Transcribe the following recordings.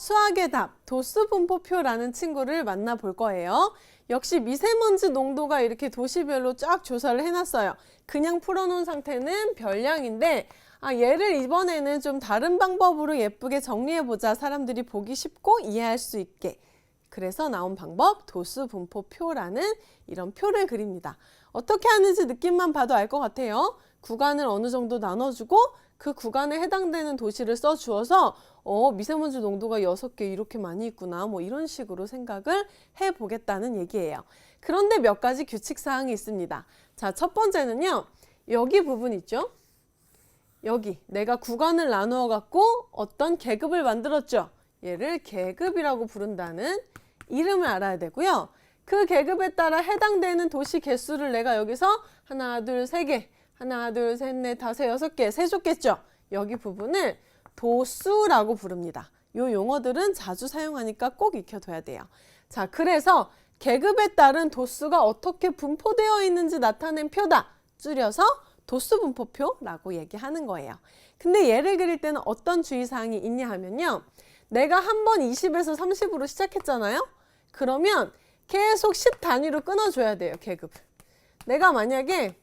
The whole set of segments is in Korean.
수학의 답, 도수 분포표라는 친구를 만나볼 거예요. 역시 미세먼지 농도가 이렇게 도시별로 쫙 조사를 해놨어요. 그냥 풀어놓은 상태는 별량인데, 아, 얘를 이번에는 좀 다른 방법으로 예쁘게 정리해보자. 사람들이 보기 쉽고 이해할 수 있게. 그래서 나온 방법, 도수 분포표라는 이런 표를 그립니다. 어떻게 하는지 느낌만 봐도 알 것 같아요. 구간을 어느 정도 나눠주고 그 구간에 해당되는 도시를 써 주어서 어, 미세먼지 농도가 여섯 개 이렇게 많이 있구나. 뭐 이런 식으로 생각을 해 보겠다는 얘기예요. 그런데 몇 가지 규칙 사항이 있습니다. 자, 첫 번째는요. 여기 부분 있죠? 여기 내가 구간을 나누어 갖고 어떤 계급을 만들었죠. 얘를 계급이라고 부른다는 이름을 알아야 되고요. 그 계급에 따라 해당되는 도시 개수를 내가 여기서 하나, 둘, 세 개, 하나, 둘, 셋, 넷, 다섯, 여섯 개 세줬겠죠. 여기 부분을 도수라고 부릅니다. 요 용어들은 자주 사용하니까 꼭 익혀둬야 돼요. 자, 그래서 계급에 따른 도수가 어떻게 분포되어 있는지 나타낸 표다. 줄여서 도수 분포표라고 얘기하는 거예요. 근데 얘를 그릴 때는 어떤 주의사항이 있냐 하면요. 내가 한 번 20에서 30으로 시작했잖아요. 그러면 계속 10 단위로 끊어줘야 돼요, 계급을. 내가 만약에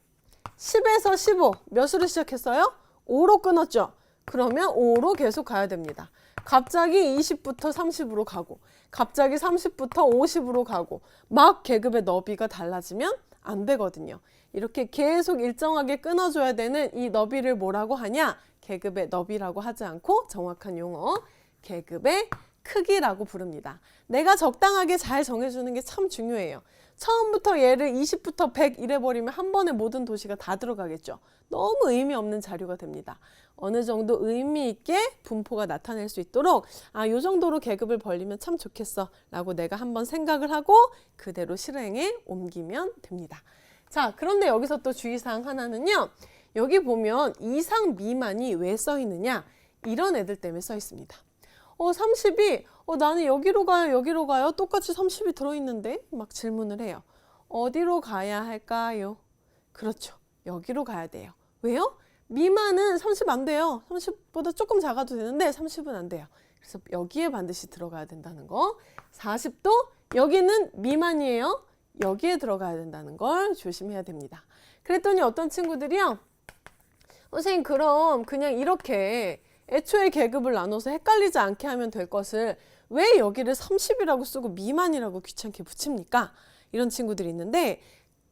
10에서 15 몇으로 시작했어요? 5로 끊었죠. 그러면 5로 계속 가야 됩니다. 갑자기 20부터 30으로 가고 갑자기 30부터 50으로 가고 막 계급의 너비가 달라지면 안 되거든요. 이렇게 계속 일정하게 끊어줘야 되는 이 너비를 뭐라고 하냐? 계급의 너비라고 하지 않고 정확한 용어 계급의 크기라고 부릅니다. 내가 적당하게 잘 정해주는 게 참 중요해요. 처음부터 얘를 20부터 100 이래버리면 한 번에 모든 도시가 다 들어가겠죠. 너무 의미 없는 자료가 됩니다. 어느 정도 의미 있게 분포가 나타낼 수 있도록 아, 요 정도로 계급을 벌리면 참 좋겠어 라고 내가 한번 생각을 하고 그대로 실행에 옮기면 됩니다. 자, 그런데 여기서 또 주의사항 하나는요. 여기 보면 이상 미만이 왜 써 있느냐? 이런 애들 때문에 써 있습니다. 어, 30이, 어, 나는 여기로 가요, 여기로 가요. 똑같이 30이 들어있는데? 막 질문을 해요. 어디로 가야 할까요? 그렇죠. 여기로 가야 돼요. 왜요? 미만은 30 안 돼요. 30보다 조금 작아도 되는데 30은 안 돼요. 그래서 여기에 반드시 들어가야 된다는 거. 40도 여기는 미만이에요. 여기에 들어가야 된다는 걸 조심해야 됩니다. 그랬더니 어떤 친구들이요. 선생님 그럼 그냥 이렇게 애초에 계급을 나눠서 헷갈리지 않게 하면 될 것을 왜 여기를 30이라고 쓰고 미만이라고 귀찮게 붙입니까? 이런 친구들이 있는데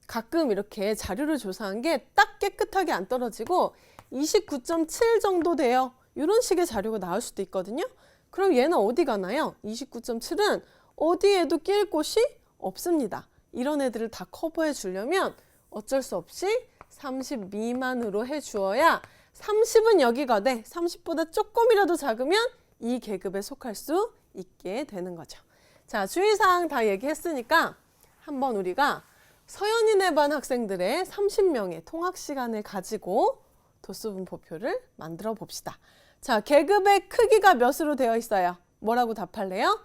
가끔 이렇게 자료를 조사한 게 딱 깨끗하게 안 떨어지고 29.7 정도 돼요. 이런 식의 자료가 나올 수도 있거든요. 그럼 얘는 어디 가나요? 29.7은 어디에도 낄 곳이 없습니다. 이런 애들을 다 커버해 주려면 어쩔 수 없이 30 미만으로 해 주어야 30은 여기가 돼. 30보다 조금이라도 작으면 이 계급에 속할 수 있게 되는 거죠. 자, 주의사항 다 얘기했으니까 한번 우리가 서연인의 반 학생들의 30명의 통학 시간을 가지고 도수분포표를 만들어 봅시다. 자, 계급의 크기가 몇으로 되어 있어요? 뭐라고 답할래요?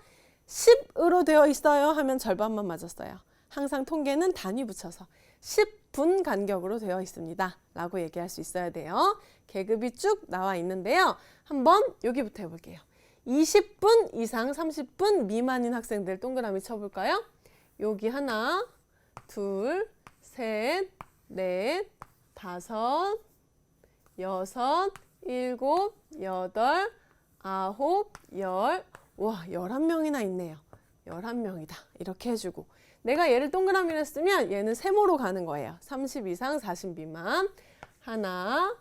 10으로 되어 있어요 하면 절반만 맞았어요. 항상 통계는 단위 붙여서 10분 간격으로 되어 있습니다. 라고 얘기할 수 있어야 돼요. 계급이 쭉 나와 있는데요. 한번 여기부터 해볼게요. 20분 이상 30분 미만인 학생들 동그라미 쳐볼까요? 여기 하나, 둘, 셋, 넷, 다섯, 여섯, 일곱, 여덟, 아홉, 열. 와, 11명이나 있네요. 11명이다. 이렇게 해주고. 내가 얘를 동그라미로 했으면 얘는 세모로 가는 거예요. 30 이상 40 미만. 하나,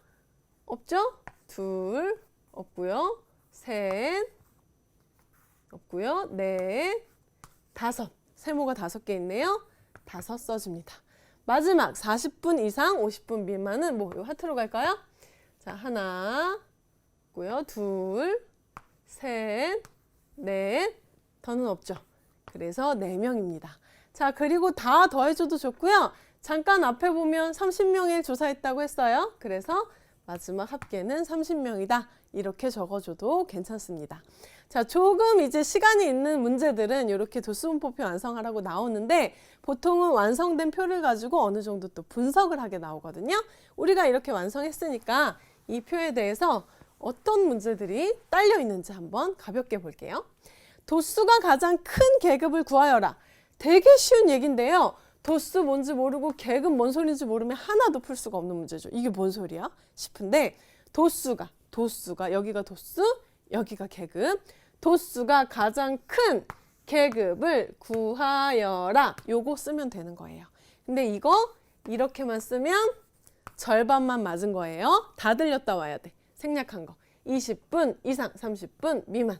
없죠? 둘, 없고요. 셋, 없고요. 넷, 다섯. 세모가 다섯 개 있네요. 다섯 써줍니다. 마지막 40분 이상 50분 미만은 뭐 이거 하트로 갈까요? 자, 하나, 있고요. 둘, 셋, 넷, 더는 없죠. 그래서 네명입니다 자, 그리고 다 더해줘도 좋고요. 잠깐 앞에 보면 30명을 조사했다고 했어요. 그래서 마지막 합계는 30명이다. 이렇게 적어줘도 괜찮습니다. 자, 조금 이제 시간이 있는 문제들은 이렇게 도수분포표 완성하라고 나오는데 보통은 완성된 표를 가지고 어느 정도 또 분석을 하게 나오거든요. 우리가 이렇게 완성했으니까 이 표에 대해서 어떤 문제들이 딸려 있는지 한번 가볍게 볼게요. 도수가 가장 큰 계급을 구하여라. 되게 쉬운 얘긴데요. 도수 뭔지 모르고 계급 뭔 소리인지 모르면 하나도 풀 수가 없는 문제죠. 이게 뭔 소리야? 싶은데 도수가 도수가 여기가 도수, 여기가 계급. 도수가 가장 큰 계급을 구하여라. 요거 쓰면 되는 거예요. 근데 이거 이렇게만 쓰면 절반만 맞은 거예요. 다 들렸다 와야 돼. 생략한 거. 20분 이상, 30분 미만.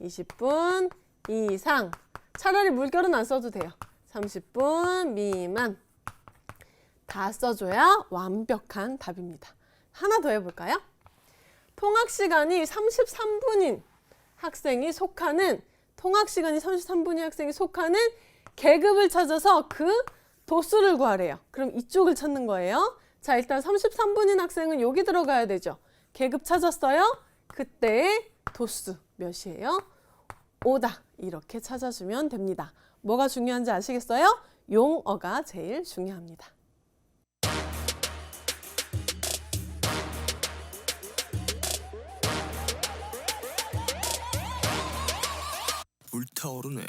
20분 이상. 차라리 물결은 안 써도 돼요. 30분 미만. 다 써줘야 완벽한 답입니다. 하나 더 해볼까요? 통학 시간이 33분인 학생이 속하는 통학 시간이 33분인 학생이 속하는 계급을 찾아서 그 도수를 구하래요. 그럼 이쪽을 찾는 거예요. 자, 일단 33분인 학생은 여기 들어가야 되죠. 계급 찾았어요? 그때 도수 몇이에요? 5다. 이렇게 찾아주면 됩니다. 뭐가 중요한지 아시겠어요? 용어가 제일 중요합니다. 불타오르네